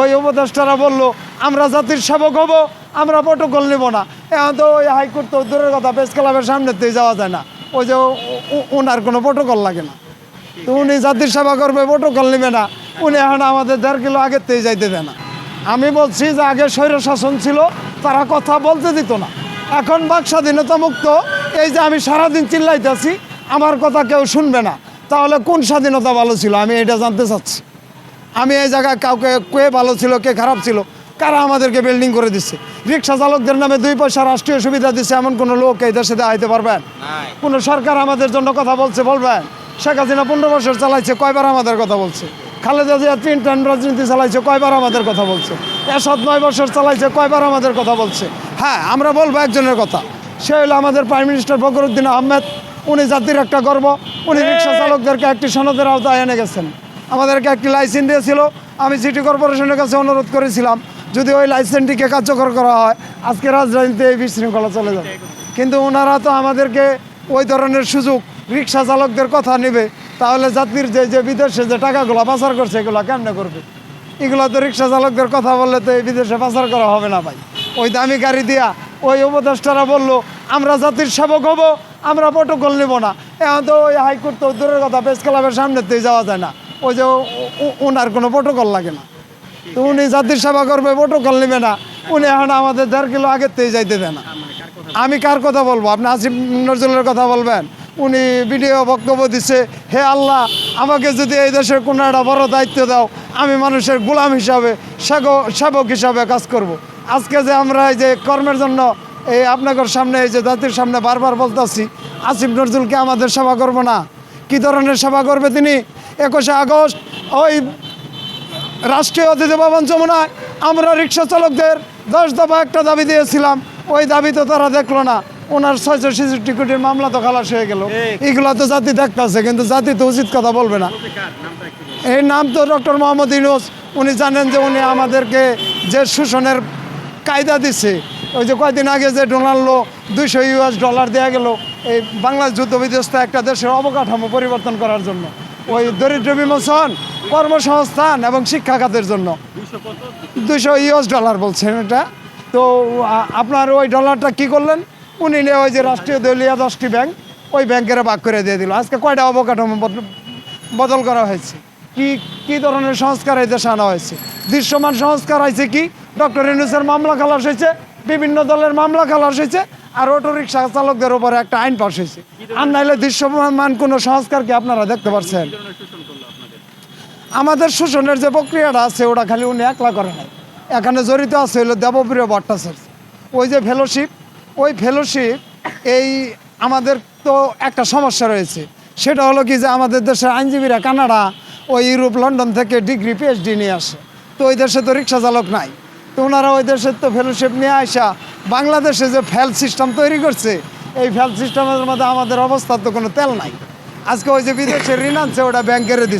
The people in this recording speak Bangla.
ওই উপদেষ্টারা বলল, আমরা জাতির সেবক হব, আমরা প্রটোকল নেব না। এখন তো ওই হাইকোর্ট তো দূরের কথা প্রেস ক্লাবের সামনেতেই যাওয়া যায় না। ওই যে ওনার কোনো প্রটোকল লাগে না। তো উনি জাতির সেবা করবে প্রটোকল নেবে না। উনি এখন আমাদের দেড় কিলো আগের থেকে যাইতে দেয় না। আমি বলছি যে আগে স্বৈর শাসন ছিল, তারা কথা বলতে দিত না। এখন বাক স্বাধীনতা মুক্ত। এই যে আমি সারাদিন চিল্লাইতেছি, আমার কথা কেউ শুনবে না। তাহলে কোন স্বাধীনতা ভালো ছিল? আমি এটা জানতে চাচ্ছি। আমি এই জায়গায় কাউকে কে ভালো ছিল কে খারাপ ছিল কারা আমাদেরকে বিল্ডিং করে দিচ্ছে? রিক্সা চালকদের নামে দুই পয়সা রাষ্ট্রীয় সুবিধা দিচ্ছে এমন কোনো লোক এই দেশে আইতে পারবেন কোনো সরকার আমাদের জন্য কথা বলছে বলবেন শেখ হাসিনা পনেরো বছর চালাইছে কয়বার আমাদের কথা বলছে? খালেদা জিয়া তিন টান রাজনীতি চালাইছে কয়বার আমাদের কথা বলছে? এসব নয় বছর চালাইছে কয়বার আমাদের কথা বলছে? হ্যাঁ আমরা বলব একজনের কথা। সে হলো আমাদের প্রাইম মিনিস্টার ফখরুদ্দিন আহমেদ। উনি জাতির একটা গর্ব। উনি রিক্সা চালকদেরকে একটি সনদের আওতায় এনে গেছেন। আমাদেরকে একটি লাইসেন্স দিয়েছিল। আমি সিটি কর্পোরেশনের কাছে অনুরোধ করেছিলাম, যদি ওই লাইসেন্সটিকে কার্যকর করা হয়, আজকে রাজধানীতে এই বিশৃঙ্খলা চলে যাবে। কিন্তু ওনারা তো আমাদেরকে ওই ধরনের সুযোগ রিক্সা চালকদের কথা নেবে, তাহলে জাতির যে যে বিদেশে যে টাকাগুলো পাচার করছে, এগুলো কেমনে করবে? এগুলো তো রিক্সা চালকদের কথা বললে তো এই বিদেশে পাচার করা হবে না ভাই। ওই দামি গাড়ি দিয়া ওই উপদেষ্টারা বলল, আমরা জাতির সেবক হব, আমরা প্রটোকল নেব না। এখন তো ওই হাইকোর্ট তো দূরের কথা প্রেস ক্লাবের সামনেতেই যাওয়া যায় না। ওই যে ওনার কোনো প্রটোকল লাগে না। তো উনি জাতির সেবা করবে প্রটোকল নেবে না। উনি এখন আমাদের দেড় কিলো আগের থেকে যাইতে দেয় না। আমি কার কথা বলব? আপনি আসিফ নজরুলের কথা বলবেন। উনি ভিডিও বক্তব্য দিচ্ছে হে আল্লাহ, আমাকে যদি এই দেশের কোনো একটা বড় দায়িত্ব দাও, আমি মানুষের গোলাম হিসাবে, সেবক হিসাবে কাজ করব। আজকে যে আমরা এই যে কর্মের জন্য এই আপনাদের সামনে, এই যে জাতির সামনে বারবার বলতেছি, আসিফ নজরুলকে আমাদের সেবা করব না? কি ধরনের সেবা করবে তিনি? একুশে আগস্ট ওই রাষ্ট্রীয় অতিথি ভবন যমুনায় আমরা রিক্সা চালকদের দশ দফা একটা দাবি দিয়েছিলাম। ওই দাবি তো তারা দেখল না। ওনার ছয়শো ছেষট্টি কোটির মামলা তো খালাস হয়ে গেল। এগুলো তো জাতি দেখতেছে কিন্তু জাতি তো উচিত কথা বলবে না। এই নাম তো ডক্টর মোহাম্মদ ইউনুস। উনি জানেন যে উনি আমাদেরকে যে শোষণের কায়দা দিচ্ছে ওই যে কয়দিন আগে যে ডোনাল্ডো দুইশো ইউএস ডলার দেওয়া গেল এই বাংলাদেশ যুদ্ধ বিধ্বস্ত একটা দেশের অবকাঠামো পরিবর্তন করার জন্য। ওই দরিদ্র বিমোচন কর্মসংস্থান এবং শিক্ষা খাতের জন্য। দুশো ইউএস ডলার বলছেন এটা। তো আপনার ওই ডলারটা কি করলেন? উনি ওই যে রাষ্ট্রীয় দলীয় দশটি ব্যাংক, ওই ব্যাংকেরা ভাগ করে দিয়ে দিল। আজকে কয়টা অবকাঠামো বদল করা হয়েছে? কি কি ধরনের সংস্কার এই দেশে আনা হয়েছে? দৃশ্যমান সংস্কার হয়েছে কি? ডক্টর ইউনুসের মামলা খালাস হয়েছে বিভিন্ন দলের মামলা খালাস হয়েছে আর অটো রিক্সা চালকদের উপরে একটা আইন পাশ হয়েছে। আর নাইলে দৃশ্যমান কোনো সংস্কার কি আপনারা দেখতে পাচ্ছেন আমাদের শোষণের যে প্রক্রিয়াটা আছে ওটা খালি উনি একলা করে নাই। এখানে জড়িত আছে হলো দেবপ্রিয় ভট্টাচার্য। ওই যে ফেলোশিপ ওই ফেলোশিপ এই আমাদের তো একটা সমস্যা রয়েছে। সেটা হলো কি যে আমাদের দেশের আইনজীবীরা কানাডা ওই ইউরোপ লন্ডন থেকে ডিগ্রি পিএইচডি নিয়ে আসে। তো ওই দেশে তো রিক্সা চালক নাই। তো ওনারা ওই দেশের তো ফেলোশিপ নিয়ে আসা বাংলাদেশে যে ফেল সিস্টেম তৈরি করছে, এই ফেল সিস্টেমের মধ্যে আমাদের অবস্থার তো কোনো তেল নাই। আজকে ওই যে বিদেশে ঋণ আনছে, ওটা ব্যাংকের দিচ্ছে